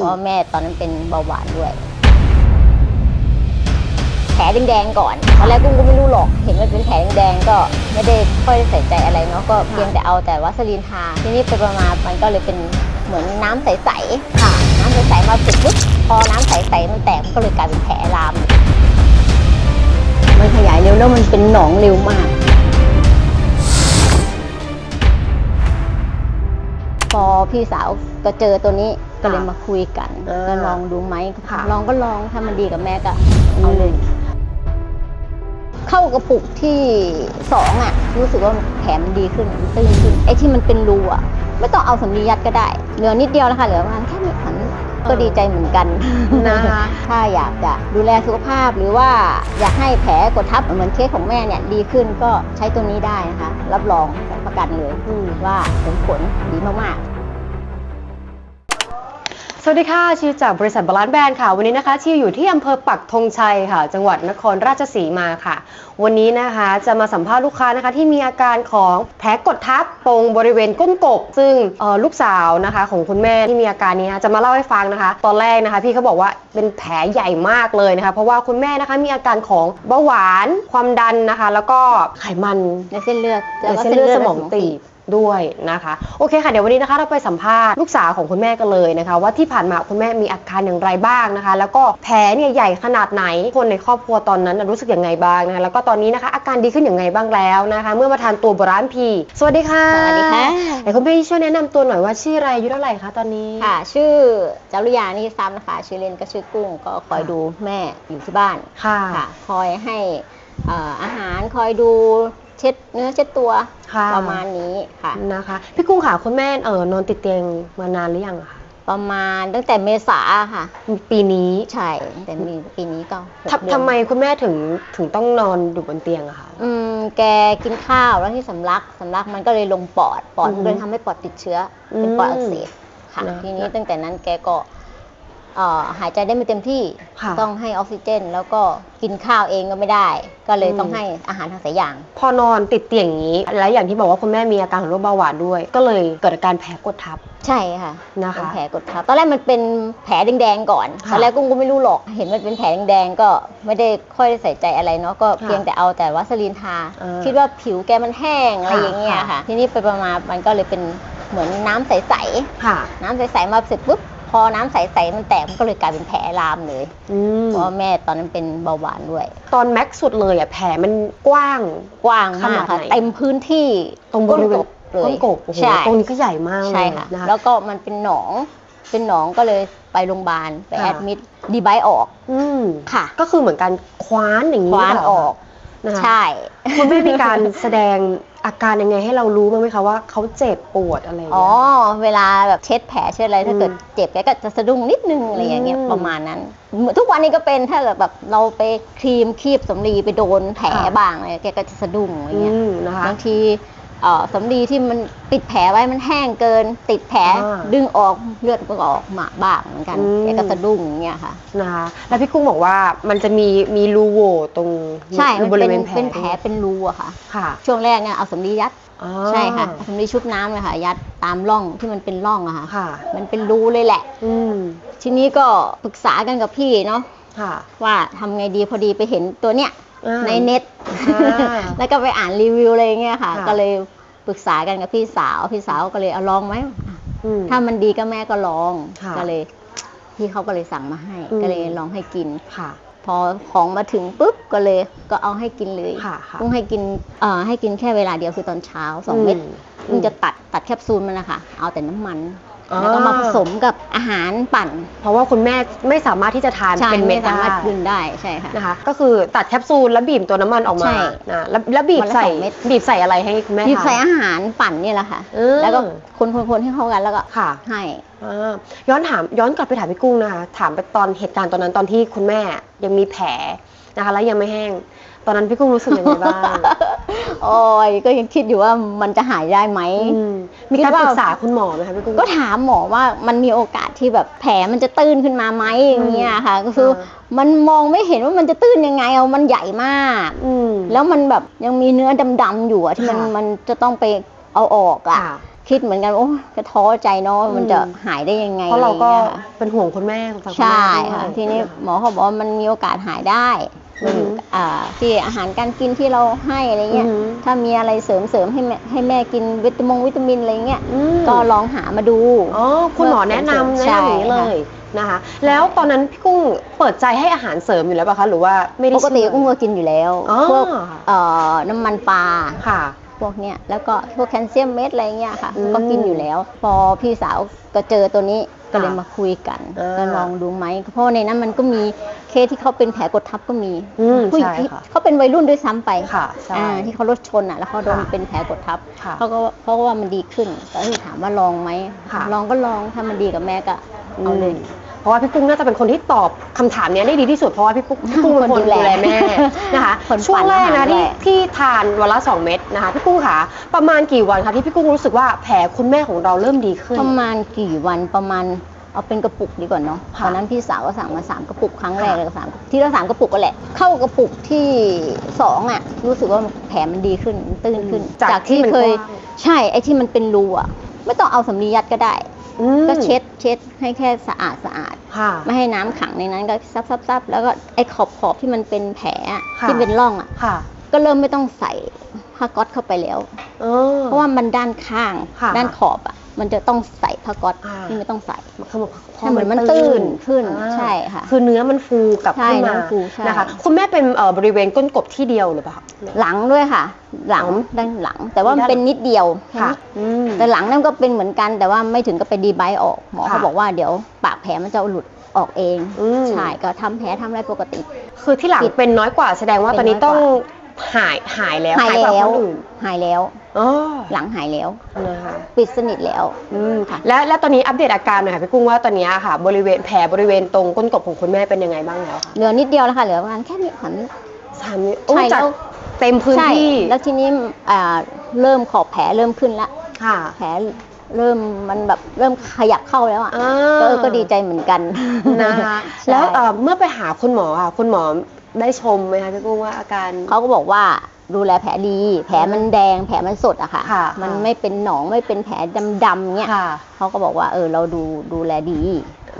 เพราะว่าแม่ตอนนั้นเป็นเบาหวานด้วย แผลแดงๆก่อนตอนแรกกุ้งก็ไม่รู้หรอก เห็นมันเป็นแผลแดงๆก็ไม่ได้ค่อยใส่ใจอะไรเนาะก็เพียงแต่เอาแต่วัสลีนทาทีนี้ไปประมาณมันก็เลยเป็นเหมือนน้ำใสๆค่ะ น้ำใสๆมาเสร็จปุ๊บพอน้ำใสๆมันแตกมันก็เลยกลายเป็นแผลลาม มันขยายเร็วแล้วมันเป็นหนองเร็วมากพอพี่สาวก็เจอตัวนี้ ก็เลยมาคุยกันอ่าก็ลองดูไหมค่ะ ลองก็ลองถ้ามันดีกับแม่ก็เอาเลย เข้ากระปุกที่สองอะ รู้สึกว่าแผลมันดีขึ้นมันตื้นขึ้นไอ้ที่มันเป็นรูอะ ไม่ต้องเอาสำลียัดก็ได้ เหลือนิดเดียวนะคะเหลือประมาณแค่ไม่ขันก็ดีใจเหมือนกันนะคะ ถ้าอยากจะดูแลสุขภาพหรือว่าอยากให้แผลกดทับเหมือนเคสของแม่เนี่ยดีขึ้นก็ใช้ตัวนี้ได้นะคะ รับรองรับประกันเลยอืมว่าเห็นผลดีมาก สวัสดีค่ะ ชิวจากบริษัทบาลานซ์แบรนด์ค่ะ วันนี้นะคะชิวอยู่ที่อำเภอปักธงชัยค่ะ จังหวัดนครราชสีมาค่ะ วันนี้นะคะจะมาสัมภาษณ์ลูกค้านะคะ ที่มีอาการของแผลกดทับตรงบริเวณก้นกบ ซึ่งเอ่อลูกสาวนะคะของคุณแม่ที่มีอาการนี้นะจะมาเล่าให้ฟังนะคะ ตอนแรกนะคะ พี่เขาบอกว่าเป็นแผลใหญ่มากเลยนะคะ เพราะว่าคุณแม่นะคะมีอาการของเบาหวานความดันนะคะ แล้วก็ไขมันๆในเส้นเลือดในเส้นเลือดสมองตีบ ด้วยนะคะโอเคค่ะเดี๋ยววันนี้นะคะเราไปสัมภาษณ์ลูกสาวของคุณแม่กันเลยนะคะ ว่าที่ผ่านมาคุณแม่มีอาการอย่างไรบ้างนะคะ แล้วก็แผลเนี่ยใหญ่ขนาดไหนคนในครอบครัวตอนนั้นน่ะรู้สึกยังไงบ้างนะคะแล้วก็ตอนนี้นะคะ อาการดีขึ้นอย่างไรบ้างแล้วนะคะ เมื่อมาทานตัวโบรานพีสวัสดีค่ะสวัสดีค่ะไหนคุณพี่ช่วยแนะนำตัวหน่อยว่าชื่ออะไรอายุเท่าไหร่คะตอนนี้ค่ะ ชื่อจารุยานี่ซ้ำนะคะชื่อเล่นก็ชื่อกุ้งก็คอยดูแม่อยู่ที่บ้านค่ะค่ะคอยให้เอ่ออาหารคอยดู เช็ดเนื้อเช็ดตัวค่ะประมาณนี้ค่ะ นะคะ พี่กุ้งค่ะคุณแม่เออนอนติดเตียงมานานหรือยังอะคะประมาณตั้งแต่เมษาค่ะ ปีนี้ใช่แต่มีปีนี้ก็หกทำเดือนทำไมคุณแม่ถึงถึงต้องนอนอยู่บนเตียงอะคะ อืมแกกินข้าวแล้วที่สำลักสำลักมันก็เลยลงปอดปอดอือฮึมันก็เลยทำให้ปอดติดเชื้ออเป็นปอดอักเสบค่ะ นะทีนี้ตั้งแต่นั้นแกก็เอ่อ หายใจได้ไม่เต็มที่ค่ะต้องให้ออกซิเจน แล้วก็กินข้าวเองก็ไม่ได้ ก็เลยอืมต้องให้อาหารทางสายยาง พอนอนติดเตียงอย่างนี้ แล้วอย่างที่บอกว่าคุณแม่มีอาการของโรคเบาหวานด้วย ก็เลยเกิดอาการแผลกดทับ ใช่ค่ะนะคะเป็นแผลกดทับตอนแรกมันเป็นแผลแดงๆก่อนค่ะตอนแรกกุ้งก็ไม่รู้หรอก เห็นมันเป็นแผลแดงๆก็ไม่ได้ค่อยได้ใส่ใจอะไรเนาะก็ค่ะเพียงแต่เอาแต่วัสลีนทาอ่าคิดว่าผิวแกมันแห้งอะไรอย่างเงี้ยค่ะค่ะ ทีนี้ไปประมาณมันก็เลยเป็นเหมือนน้ำใสค่ะๆน้ำใสๆมาเสร็จปุ๊บ พอน้ำใสๆมันแตกมันก็เลยกลายเป็นแผลลามเลย อืมเพราะว่าแม่ตอนนั้นเป็นเบาหวานด้วย ตอนแม็กซ์สุดเลยอะแผลมันกว้าง กว้างมากขนาดค่ะไหน เต็มพื้นที่ตรงบริเวณก้นกบเลยก้นกบโอ้โหใช่ตรงนี้ก็ใหญ่มากเลยใช่ค่ะ นะคะ แล้วก็มันเป็นหนอง เป็นหนองก็เลยไปโรงพยาบาลไปค่ะ แอดมิดดีไบออกอืมค่ะ ก็คือเหมือนการคว้านอย่างนี้คว้านหรืเปล่ออก นะคะใช่ คุณแม่มีการแสดงอาการยังไงให้เรารู้บ้างไหมคะว่าเขาเจ็บปวดอะไรอย่างอ๋อ เงี้ย เวลาแบบเช็ดแผลเช็ดอะไรถ้าเกิดอืมเจ็บแกก็จะสะดุ้งนิดนึงอะไรอย่างเงี้ยอืมประมาณนั้นเหมือนทุกวันนี้ก็เป็นถ้าเกิดแบบเราไปครีมคีบสำลีไปโดนแผลค่ะบ้างอะไรแกก็จะสะดุ้งอะไรเงี้ยอืมนะคะ บางทีเอ่อ สำลีที่มันปิดแผลไว้มันแห้งเกิน ติดแผลอ่าดึงออกเลือดมันก็ออกมาบ้างเหมือนกันอืม แกก็สะดุ้งอย่างเงี้ยค่ะ นะคะแล้วพี่กุ้งบอกว่ามันจะมีมีรูโหว่ตรงใช่มันบริเป็นเวณแผลเป็นแผลเป็นรูอะค่ะ ค่ะช่วงแรกเนี่ยเอาสำลียัดอ๋อใช่ค่ะเอาสำลีชุบน้ำเลยค่ะ ยัดตามร่องที่มันเป็นร่องอะค่ะ ค่ะ มันเป็นรูเลยแหละ อืมทีนี้ก็ปรึกษากันกับพี่เนาะค่ะ ว่าทำไงดีพอดีไปเห็นตัวเนี้ย อ่าในเน็ต อ่า แล้วก็ไปอ่านรีวิวอะไรอย่างเงี้ยค่ะ ค่ะ ก็เลยปรึกษากันกับพี่สาว พี่สาวก็เลยเอาลองไหมอะอืม ถ้ามันดีก็แม่ก็ลอง ค่ะก็เลย พี่เขาก็เลยสั่งมาให้ อืม ก็เลยลองให้กิน ค่ะ พอของมาถึงปุ๊บก็เลยก็เอาให้กินเลยค่ะค่ะต้องให้กินเอ่อให้กินแค่เวลาเดียวคือตอนเช้าสองเม็ดอืเพิ่งจะตัดตัดแคปซูลมันนะคะเอาแต่น้ำมันอ๋อ แล้วก็มาผสมกับอาหารปั่นเพราะว่าคุณแม่ไม่สามารถที่จะทานใช่เป็นเม็ไม่ดสามารถได้ดื่มได้ใช่ค่ะ นะคะ ก็คือตัดแคปซูลแล้วบีบตัวน้ำมันออกมาใช่นะแล้วแล้วบีบวันละใส่สองเม็ด บีบใส่อะไรให้คุณแม่หยิบใส่ทานอาหารปั่นนี่แหละค่ะ เออแล้วก็คนคนคนให้เข้ากันแล้วก็ค่ะ ให้ อ่าย้อนถามย้อนกลับไปถามพี่กุ้งนะคะ ถามไปตอนเหตุการณ์ตอนนั้นตอนที่คุณแม่ยังมีแผลนะคะ แล้วยังไม่แห้ง ตอนนั้นพี่กุ้งรู้สึกยังไงบ้าง โอ้ยก็ยังคิดอยู่ว่ามันจะหายได้ไหมอืมมีการคิดว่าปรึกษาคุณหมอไหมคะพี่กุ้ง ก็ถามหมอว่ามันมีโอกาสที่แบบแผลมันจะตื้นขึ้นมาไหมอย่างเงี้ยค่ะ ก็คืออ่ามันมองไม่เห็นว่ามันจะตื้นยังไงเอามันใหญ่มาก อืม แล้วมันแบบยังมีเนื้อดำๆอยู่อะที่มันค่ะ มันจะต้องไปเอาออกอะค่ะ คิดเหมือนกันโอ้ก็ท้อใจเนาะมันจะหายได้ยังไงเพราะเราก็อไอย่งงี้ยค่ะ เป็นห่วงคุณแม่ของฝั่งคุณใช่แม่ด้วยค่ะทีนี้หมอเขาบอกว่ามันมีโอกาสหายได้ อือหืออ่าที่อาหารการกินที่เราให้อะไรเงี้ยอือหือถ้ามีอะไรเสริมเสริมให้แม่ให้แม่กินวิตามงวิตามินอะไรเงี้ยอืมก็ลองหามาดูอ๋อคุณหมอแนะนำแนะใช่นำอย่างนี้เลยนะคะ แล้วตอนนั้นพี่กุ้งเปิดใจให้อาหารเสริมอยู่แล้วป่ะคะหรือว่าไม่ได้ปกติเชื่อกุ้งก็กินอยู่แล้วอ๋อพวกเอ่อน้ำมันปลาค่ะพวกเนี้ยแล้วก็พวกแคลเซียมเม็ดอะไรเงี้ยค่ะอืมก็กินอยู่แล้ว พอพี่สาวก็เจอตัวนี้ ก็เลยค่ะมาคุยกันอ่าก็ลองดูไหมเพราะในนั้นมันก็มีเคสที่เขาเป็นแผลกดทับก็มีอืมผู้หญิงใช่ที่ค่ะเขาเป็นวัยรุ่นด้วยซ้ำไปค่ะใช่อ่าที่เขารถชนอะแล้วเขาโดนค่ะเป็นแผลกดทับค่ะเขาก็เพราะว่ามันดีขึ้นแต่ที่ถามว่าลองไหมค่ะลองก็ลองถ้ามันดีกับแม่ก็เอาเลยม เพราะว่าพี่กุ้งน่าจะเป็นคนที่ตอบคำถามเนี้ยได้ดีที่สุดเพราะว่าพี่ปุ๊กพี่กุ้งเป็นคนคนดูดูแลแลแม่นะคะคนช่วงแรกปั่นอานะหารที่แหละ ที่ทานวันละ2เม็ดนะคะพี่กุ้งคะประมาณกี่วันคะที่พี่กุ้งรู้สึกว่าแผลคุณแม่ของเราเริ่มดีขึ้น ประมาณกี่วันประมาณเอาเป็นกระปุกดีกว่าเนาะค่ะตอนนั้นพี่สาวก็สั่งมาสามกระปุกครั้งแรกค่ะ เลยก็สามที่ละสามกระปุกก็แหละ เข้ากระปุกที่สองอะ รู้สึกว่าแผลมันดีขึ้นตื้นขึ้นจากที่มันเคย กว้าง ใช่ไอ้ที่มันเป็นรูอะไม่ต้องเอาสำลียัดก็ได้อืม ก็เช็ดเช็ดให้แค่สะอาดสะอาด ค่ะไม่ให้น้ำขังในนั้นก็ซับซับซับแล้วก็ไอ้ขอบขอบที่มันเป็นแผลอะค่ะ ที่เป็นร่องอะ ค่ะก็เริ่มไม่ต้องใส่ผ้าก๊อตเข้าไปแล้ว เออ เพราะว่ามันด้านข้างค่ะ ด้านขอบอะ มันจะต้องใส่ผ้าก๊อตอ่าที่ไม่ต้องใส่คือให้เหมือนมันตื้นขึ้นอ่าใช่ค่ะ คือเนื้อมันฟูกลับใช่ขึ้นเนื้มาอฟูใช่ นะคะ คุณแม่เป็นเอ่อบริเวณก้นกบที่เดียวหรือเปล่าคะ หลังด้วยค่ะ หลังอ๋อด้านหลัง แต่ว่ามันด้านเป็นนิดเดียวค่ะแนี้อืม แต่หลังนั่นก็เป็นเหมือนกัน แต่ว่าไม่ถึงกับไปดีไบต์ออกหมอค่ะเขาบอกว่าเดี๋ยวปากแผลมันจะหลุดออกเองอืมใช่ก็ทำแผลทำอะไรปกติ คือที่หลังปิดเป็นน้อยกว่าแสดงว่าเป็นตอนนี้น้อยกว่าต้อง หายหายแล้วหายกว่าแล้วคนอื่นหายแล้ว อ๋อหลังหายแล้ว นะคะปิดสนิทแล้ว อืมค่ะ และและตอนนี้อัปเดตอาการหน่อยค่ะพี่กุ้งว่าตอนนี้ค่ะ บริเวณแผลบริเวณตรงก้นกบของคุณแม่เป็นยังไงบ้างแล้วคะเหลือนิดเดียวแล้วค่ะ เหลือประมาณแค่นี้ค่ะ สามนิ้วโอ้ใช่จากแล้ว เต็มพื้นใช่ ที่แล้วทีนี้อ่าเริ่มขอบแผลเริ่มขึ้นละ ค่ะ แผลเริ่มมันแบบเริ่มขยับเข้าแล้วอะอ่า ก็ก็ดีใจเหมือนกันนะคะใช่แล้วเอ่อเมื่อไปหาคุณหมอค่ะ คุณหมอ ได้ชมไหมคะพี่กุ้งว่าอาการ เขาก็บอกว่าดูแลแผลดี แผลมันแดง แผลมันสดอะค่ะ ค่ะมันค่ะไม่เป็นหนองไม่เป็นแผลดำๆเงี้ยค่ะ เขาก็บอกว่าเออเราดูดูแลดี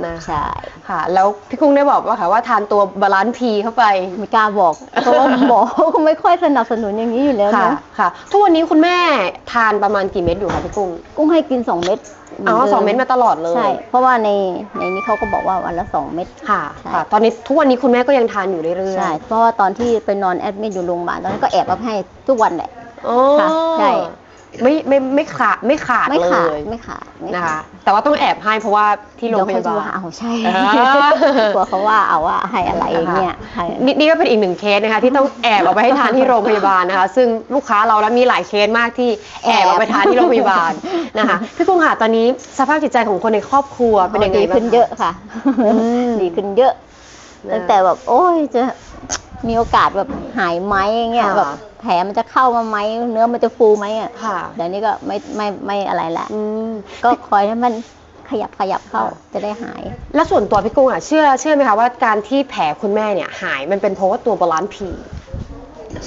นะคะใช่ค่ะ แล้วพี่กุ้งได้บอกว่าค่ะว่าทานตัวบาลานซ์พีเข้าไป ไม่กล้าบอกเพราะว่าหมอเขาก็ไม่ค่อยสนับสนุนอย่างนี้อยู่แล้วค่ะนะค่ะ ทุกวันนี้คุณแม่ทานประมาณกี่เม็ดอยู่คะพี่กุ้งกุ้งให้กินสองเม็ดอ๋อสองเม็ดมาตลอดเลยใช่ เพราะว่าในในนี้เขาก็บอกว่าวันละสองเม็ด ค่ะใช่ ค่ะ ตอนนี้ทุกวันนี้คุณแม่ก็ยังทานอยู่เรื่อยๆใช่ เพราะว่าตอนที่ไปนอนแอดมิดอยู่โรงพยาบาลตอนนั้นก็แอบเอาให้ทุกวันแหละอ๋อค่ะใช่ ไม่ไม่ไม่ขาดไม่ขาดไม่เลขาดยไม่ขาดไม่นะขาคะ ดแต่ว่าต้องแอบให้เพราะว่าที่โรงพเดี๋ยวเขายาจะบาล ว่าเอาใช่อ่า กลัวเขาว่าเอาว่าให้อะไรอย่างเงี้ยให้ นี่นี่ก็เป็นอีกหนึ่งเคสนะคะที่ต้องแอบเอาไปให้ทานที่โรงพยาบาลนะคะ ซึ่งลูกค้าเราแล้วมีหลายเคสมากที่แอบเอาไปทานที่โรงพยาบาลนะคะพี่กุ้งค่ะตอนนี้สภาพจิตใจของคนในครอบครัวเป็นยังไงดีบ้างขึ้นเยอะค่ะมดีขึ้นเยอะนะตั้งแต่แบบ โอ้ยจะมีโอกาสแบบหายไหมอย่างเงี้ยค่ะแบบ แผลมันจะเข้ามาไหมเนื้อมันจะฟูไหมอะค่ะ เดี๋ยวนี้ก็ไม่ไม่ไม่อะไรละอืม ก็คอยให้มันขยับขยับเข้าค่ะ จะได้หาย แล้วส่วนตัวพี่กุ้งอะเชื่อเชื่อไหมคะว่าการที่แผลคุณแม่เนี่ยหายมันเป็นเพราะว่าตัวบาลานซ์พี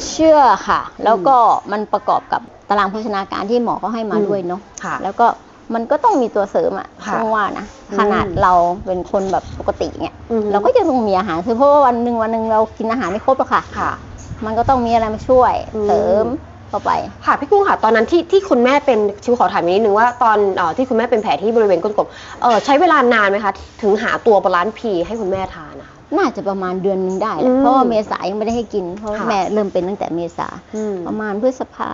เชื่อค่ะ แล้วก็มันประกอบกับตารางโภชนาการที่หมอเขาให้มาอืมด้วยเนาะค่ะ แล้วก็มันก็ต้องมีตัวเสริมอะค่ะต้องว่านะอืม ขนาดเราเป็นคนแบบปกติเนี่ยอือฮึเราก็ยังต้องมีอาหารคือเพราะว่าวันหนึ่งวันหนึ่งเรากินอาหารไม่ครบหรอกค่ะ ค่ะ มันก็ต้องมีอะไรมาช่วยอืม เสริมเข้าไป ค่ะพี่กุ้งค่ะตอนนั้นที่ที่คุณแม่เป็นชิวขอถามอีกนิดนึงว่าตอนเออที่คุณแม่เป็นแผลที่บริเวณก้นกบเออใช้เวลานานไหมคะถึงหาตัวบาลานซ์พีให้คุณแม่ทานนะคะ น่าจะประมาณเดือนหนึงได้แหอืละมเพราะว่าเมษายังไม่ได้ให้กินเพราะว่าค่ะ แม่เริ่มเป็นตั้งแต่เมษา อืม ประมาณพฤษภา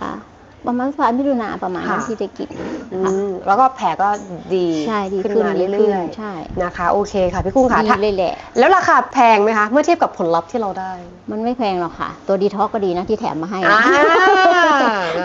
ประมาณพฤษภามิถุนาประมาณนั้นค่ะที่ได้กินอืค่ะมแล้วก็แผลก็ดีใช่ดีขึ้นขึ้นมาดีขึ้นเรื่อยใช่ๆนะคะ โอเคค่ะพี่กุ้งค่ะดีถ้าเลยแหละ แล้วราคาแพงไหมคะ เมื่อเทียบกับผลลัพธ์ที่เราได้ มันไม่แพงหรอกค่ะ ตัวดีท็อกก็ดีนะที่แถมมาให้อ่า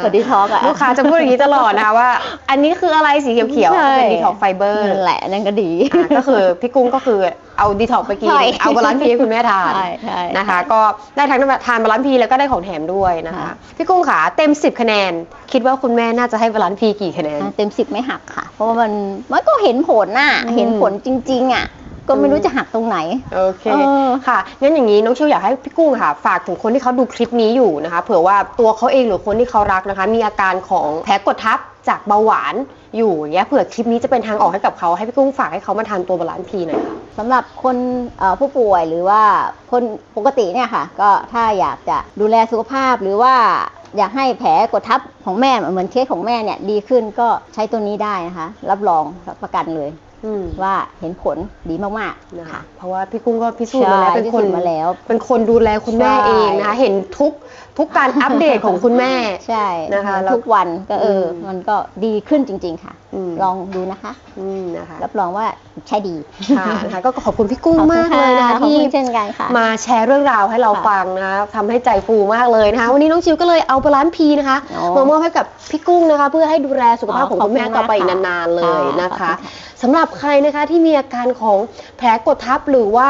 ตัวดีท็อกอะ ลูกค้าจะพูดอย่างนี้ตลอดนะคะว่า อันนี้คืออะไรสีเขียวๆใช่ เป็นดีท็อกไฟเบอร์นั่นแหละนั่นก็ดี ก็คือพี่กุ้งก็คือ เอาดีท็อกไปกิน ใช่เอาบาลานซ์พีให้คุณแม่ทานใช่ใช่ นะคะ ก็ได้ทั้งทานบาลานซ์พีแล้วก็ได้ของแถมด้วยนะคะ ค่ะ พี่กุ้งขาเต็ม 10 คะแนน คิดว่าคุณแม่น่าจะให้บาลานซ์พีกี่คะแนน อะเต็มสิบไม่หักค่ะ เพราะว่ามันมันก็เห็นผลน่ะ อืมเห็นผลจริง ๆ อะ ก็ไม่รู้จะหักตรงไหน โอเค เออ ค่ะ งั้นอย่างนี้น้องชิวอยากให้พี่กุ้งค่ะ ฝากถึงคนที่เขาดูคลิปนี้อยู่นะคะ เผื่อว่าตัวเขาเองหรือคนที่เขารักนะคะ มีอาการของแผลกดทับจากเบาหวาน อยู่อย่างเงี้ยเผื่อคลิปนี้จะเป็นทางออกให้กับเขาให้พี่กุ้งฝากให้เขามาทานตัวบาลานซ์พีหน่อยค่ะสำหรับคนเอ่อผู้ป่วยหรือว่าคนปกติเนี่ยค่ะ ก็ถ้าอยากจะดูแลสุขภาพหรือว่าอยากให้แผลกดทับของแม่เหมือนเคสของแม่เนี่ยดีขึ้นก็ใช้ตัวนี้ได้นะคะ รับรองรับประกันเลย ว่าเห็นผลดีมากๆนะคะค่ะเพราะว่าพี่กุ้งก็พิสูจน์มาแล้วใช่เป็นคนพิสูจน์มาแล้ว เป็นคนดูแลคุณแม่ใช่เองนะคะ เห็นทุกทุกการอัปเดตของคุณแม่ใช่นะคะแล้วทุกวันก็เอออมมันก็ดีขึ้นจริง ๆค่ะอืม ลองดูนะคะอืมนะคะรับรองว่าใช่ดีค่ะนะคะก็ขอบคุณพี่กุ้งขอบคุณมากเลยนะคะขอบที่คุณเช่นกันค่ะมาแชร์เรื่องราวให้เราค่ะฟังนะคะทำให้ใจฟูมากเลยนะคะวันนี้น้องชิวก็เลยเอาบาลานซ์พีนะคะอ๋อมามอบให้กับพี่กุ้งนะคะ เพื่อให้ดูแลสุขภาพอ๋อของคุณแม่ขอบคุณต่อไปมากอีกค่ะนานๆเลยนะค่ะคะขอบคุณค่ะสำหรับใครนะคะที่มีอาการของแผลกดทับหรือว่า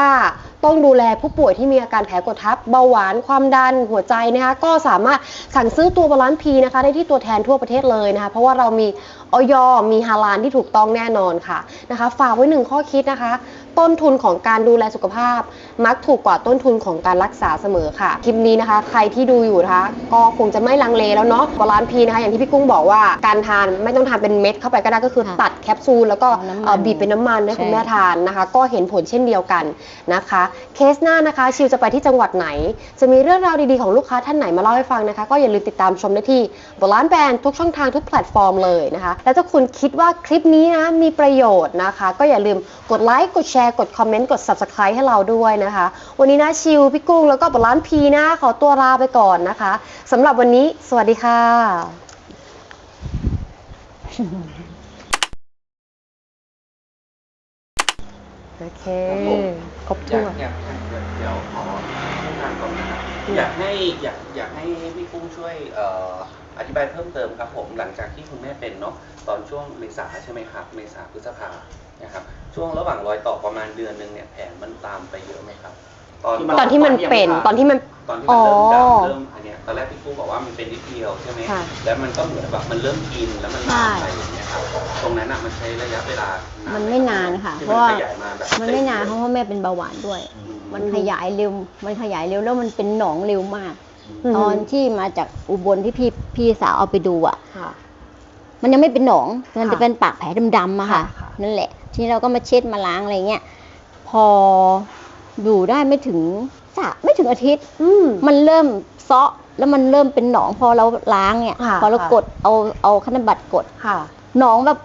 ต้องดูแลผู้ป่วยที่มีอาการแผลกดทับเบาหวานความดันหัวใจนะคะก็สามารถสั่งซื้อตัวบาลานซ์พีนะคะ ได้ที่ตัวแทนทั่วประเทศเลยนะคะ เพราะว่าเรามีออยมีฮาลานที่ถูกต้องแน่นอนค่ะนะคะ ฝากไว้หนึ่งข้อคิดนะคะ ต้นทุนของการดูแลสุขภาพ มักถูกกว่าต้นทุนของการรักษาเสมอค่ะ คลิปนี้นะคะ ใครที่ดูอยู่นะคะ ก็คงจะไม่ลังเลแล้วเนาะบาลานซ์พีนะคะ อย่างที่พี่กุ้งบอกว่าการทานไม่ต้องทานเป็นเม็ดเข้าไปก็ได้ก็คือค่ะตัดแคปซูลแล้วก็น้ำมันเอ่อบีบเป็นน้ำมันให้ใช่คุณแม่ทานนะคะ ก็เห็นผลเช่นเดียวกันนะคะ เคสหน้านะคะ ชิวจะไปที่จังหวัดไหน จะมีเรื่องราวดีๆของลูกค้าท่านไหนมาเล่าให้ฟังนะคะ ก็อย่าลืมติดตามชมได้ที่บาลานซ์แบนทุกช่องทางทุกแพลตฟอร์มเลยนะคะ แล้วถ้าคุณคิดว่าคลิปนี้นะมีประโยชน์นะคะ ก็อย่าลืมกดไลค์กดแชร์กดคอมเมนต์กด subscribe ให้เราด้วยนะคะ วันนี้นะชิวพี่กุ้งแล้วก็บาลานพีนะขอตัวลาไปก่อนนะคะสำหรับวันนี้ สวัสดีค่ะโอเค ครบถ้ยาวกนอยากเดี๋ยวขอทางก่อนนะครับอยากให้อยากอยากให้พี่กุ้งช่วยเอ่ออธิบายเพิ่มเติมครับผมหลังจากที่คุณแม่เป็นเนาะตอนช่วงเมษาใช่ไหมครับเมษาพฤษภา นะครับช่วงระหว่างรอยต่อประมาณเดือนหนึ่งเนี่ยแผลมันตามไปเยอะไหมครับ ตอนตอนที่มันเป็นตอนที่มัน ตอนที่มันเริ่มอ๋อดำเริ่มอันเนี้ยตอนแรกพี่กุ้งบอกว่ามันเป็นนิดเดียวใช่ไหมค่ะแล้วมันก็เหมือนแบบมันเริ่มกินแล้วมันลามไปอย่างเงี้ยครับตรงนั้นอะมันใช้ระยะเวลามัมันไม่นานค่ะที่เพราะว่า ขยายมาแบบมันไม่นานเพราะว่าแม่เป็นเบาหวานด้วยอืมันขยายเร็ว มันขยายเร็วแล้วมันเป็นหนองเร็วมากอืมตอนที่มาจากอุบลที่พี่พี่สาวเอาไปดูอะ ค่ะ มันยังไม่เป็นหนอง มันค่ะจะเป็นปากแผลดำๆอะค่ะค่ะค่ะ นั่นแหละ ทีนี้เราก็มาเช็ดมาล้างอะไรเงี้ย พออยู่ได้ไม่ถึงสะไม่ถึงอาทิตย์อืมมันเริ่มเซาะแล้วมันเริ่มเป็นหนองพอเราล้างเนี่ยค่ะพอเราค่ะกดเอาเอาขนบัตรกดค่ะหนองแบบ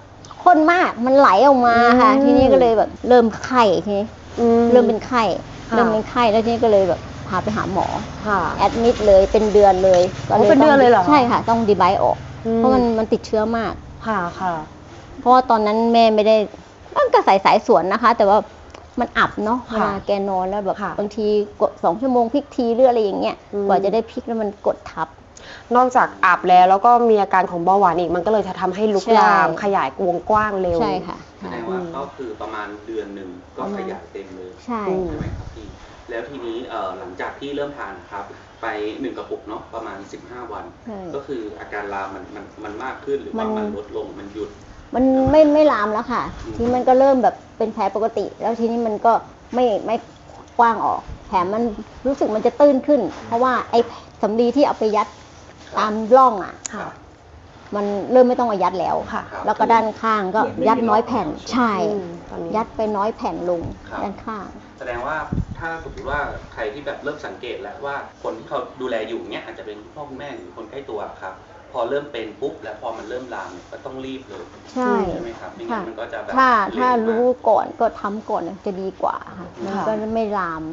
ข้นมากมันไหลออกมาค่ะอืมทีนี้ก็เลยแบบเริ่มไข้ทีนี้อืเริ่มเป็นไข้ค่ะเริ่มเป็นไข้แล้วทีนี้ก็เลยแบบพาไปหาหมอค่ะแอดมิดเลยเป็นเดือนเลยก็โอ้เป็นเดือนเลยเหรอใช่ค่ะ ต้องดีไบออก เพราะมันมันติดเชื้อมาก ค่ะค่ะ เพราะว่าตอนนั้นแม่ไม่ได้มันก็ใส่สายสวนนะคะ แต่ว่ามันอับเนาะค่ะเวลาแกนอนแล้วแบบค่ะบางทีกดสองชั่วโมงพลิกทีหรืออะไรอย่างเงี้ยอืม กว่าจะได้พลิกแล้วมันกดทับ นอกจากอาบแล้วแล้วก็มีอาการของเบาหวานอีกมันก็เลยจะทำให้ลุกใช่ ลามขยายวงกว้างเร็ว ใช่ค่ะแสดงว่าก็คือประมาณเดือนหนึ่งก็ขยายเต็มเลยใช่ อืม ใช่ไหมครับพี่แล้วทีนี้เอ่อหลังจากที่เริ่มทานนะครับ ไปหนึ่งกระปุกเนาะประมาณ15วันใช่ก็คืออาการลามมันมันมันมากขึ้นหรือว่ามันมันลดลงมันหยุด มันไม่ไม่ลามแล้วค่ะอืมทีนี้มันก็เริ่มแบบเป็นแผลปกติ แล้วทีนี้มันก็ไม่ไม่กว้างออก แผลมันรู้สึกมันจะตื้นขึ้น เพราะว่าไอ้สำลีที่เอาไปยัดตามร่องอะค่ะ มันเริ่มไม่ต้องมายัดแล้วค่ะแล้วก็ด้านข้างก็ยัดน้อยแผ่นใช่ อืมตอนนี้ ยัดไปน้อยแผ่นลงครับ ด้านข้าง แสดงว่าถ้าสมมติว่าใครที่แบบเริ่มสังเกตแล้วว่าคนที่เขาดูแลอยู่เนี้ยอาจจะเป็นพ่อคุณแม่หรือคนใกล้ตัวครับ พอเริ่มเป็นปุ๊บแล้วพอมันเริ่มลามเนี่ยก็ต้องรีบเลยใช่ ใช่ไหมครับไม่งั้นมันก็จะแบบถ้าเร็วถ้ามก รู้ก่อนก็ทำก่อนจะดีกว่าค่ะมันค่ะ ก็ไม่ลาม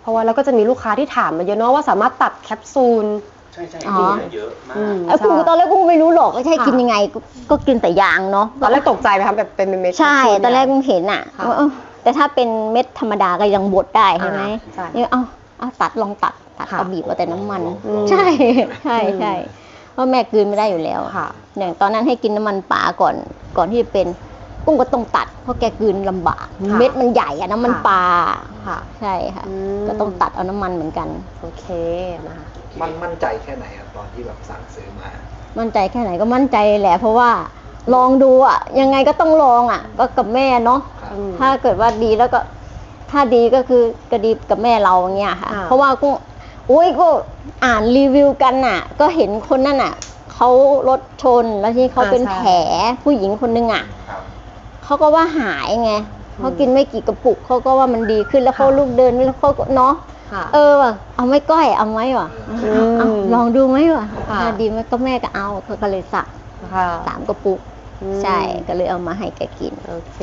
เพราะว่าแล้วก็จะมีลูกค้าที่ถามมาเยอะเนาะว่าสามารถตัดแคปซูล ใช่ใช่อ๋อมีเยอะมากอืมไอ้กูใช่ตอนแรกกูไม่รู้หรอกว่าใช่ค่ะกินยังไงก็ก็กินแต่ยางเนาะตอนแรกตกใจไหมคะแบบเป็นเม็ดๆใช่แคปซูลตอนแรกเยกูเห็นอะค่ะว่าเออแต่ถ้าเป็นเม็ดธรรมดาก็ยังบดได้ใช่ไหมอ่าใช่ นี่เอาเอาตัดลองตัดตัดค่ะเอาบีบเอาแต่น้ำมัน อืม ใช่ใช่อืมใช่เพราะแม่กลืนไม่ได้อยู่แล้วค่ะ อย่างตอนนั้นให้กินน้ำมันปลาก่อนก่อนที่จะเป็นกุ้งก็ต้องตัดเพราะแกกลืนลำบาก ค่ะเม็ดมันใหญ่อะน้ำมันค่ะ ปลา ค่ะ ใช่ค่ะ อืม ก็ต้องตัดเอาน้ำมันเหมือนกัน โอเคนะคะมันมั่นใจแค่ไหนครับตอนที่แบบสั่งซื้อมา มั่นใจแค่ไหนก็มั่นใจแหละ เพราะว่าลองดูอะยังไงก็ต้องลองอะก็กับแม่เนาะ ครับ อืม ถ้าเกิดว่าดีแล้วก็ถ้าดีก็คือก็ดีกับแม่เราอย่างเงี้ยค่ะ อ่า เพราะว่ากุ้งอุ้ยก็อ่านรีวิวกันน่ะ ก็เห็นคนนั่นน่ะเขารถชนแล้วที่เขาเป็นแผลผู้หญิงคนนึงอะครับ เขาก็ว่าหายไง เขากินไม่กี่กระปุกเขาก็ว่ามันดีขึ้นแล้วเขาลูกเดินแล้วเขาก็เนาะค่ะเออว่ะเอาไม่ก้อยเอาไหมวะอืมเอาลองดูไหมวะค่ะถ้าดีไหมก็แม่ก็เอาเขาก็เลยสั่งค่ะสามกระปุกอืมใช่ก็เลยเอามาให้แกกินโอเค